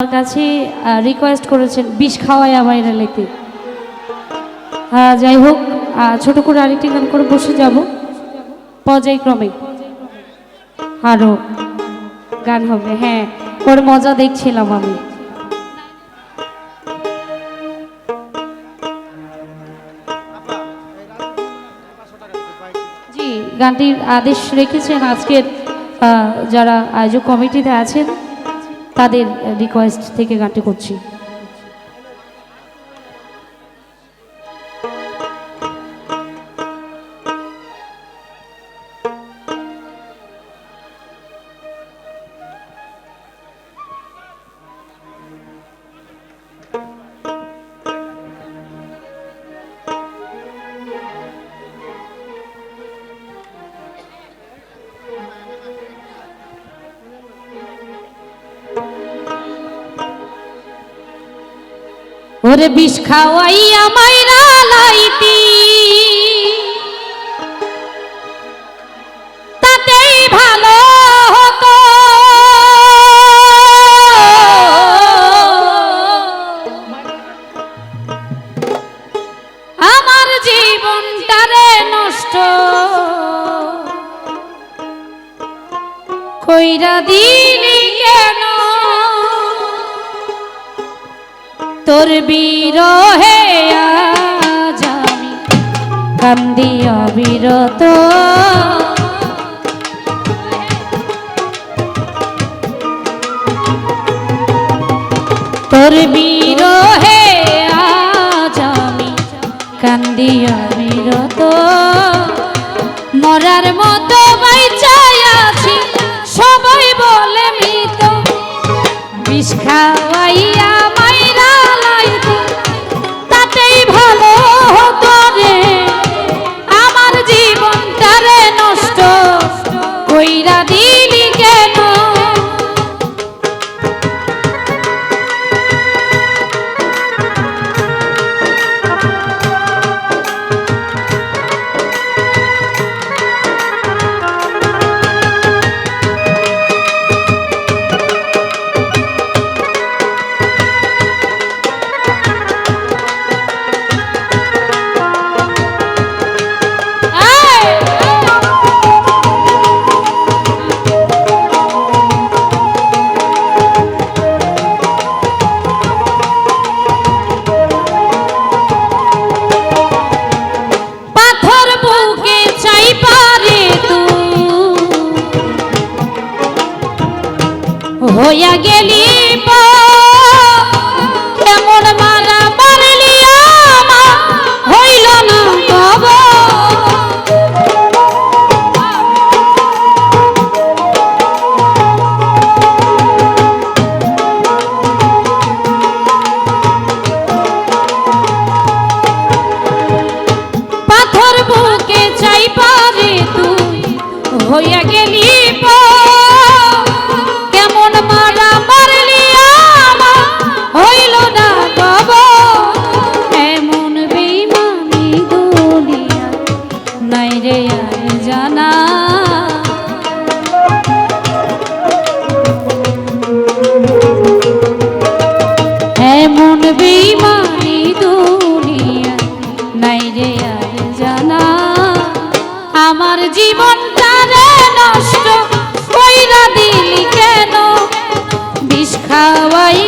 আমার কাছে রিকোয়েস্ট করেছেন, বিষ খাওয়াই আমায় লেতে হ্যাঁ যাই হোক ছোট করে আরেকটি গান করে বসে যাব। পর্যায়ক্রমে আরও গান হবে হ্যাঁ ওর মজা দেখছিলাম আমি। জি, গানটির আদেশ রেখেছেন আজকের যারা আয়োজক কমিটিতে আছেন তাদের রিকোয়েস্ট থেকে গানটি করছি। ওরে বিষ খাওয়াইয়া মাইরা লাইতি। তাতেই ভালো হতো। আমার জীবনটারে নষ্ট কইরা দিলি কেন? তোর বিরহে আজ কান্দি অবিরত। তোর বিরহে আজ আমি কান্দি অবিরত। মরার মতো বাইচাই আছি, সবাই বলে মৃত। বিষ খাওয়াইয়া জানা আমার জীবনটা নষ্ট কইরা দিলি কেন? বিষ খাওয়াই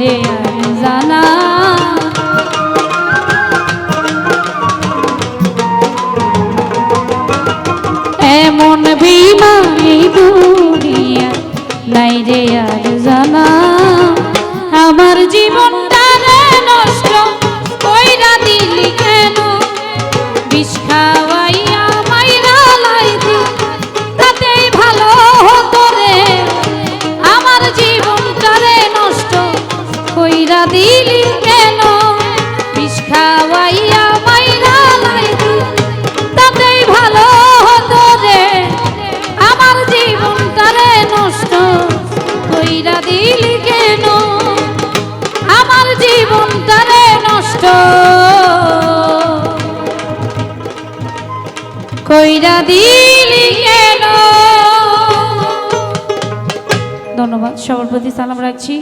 রে জানা এমন বিমা দুনিয়া নাই রে আর জানা কইরা দিলি কেন? ধন্যবাদ সবার প্রতি সালাম রাখছি।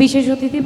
বিশেষ অতিথি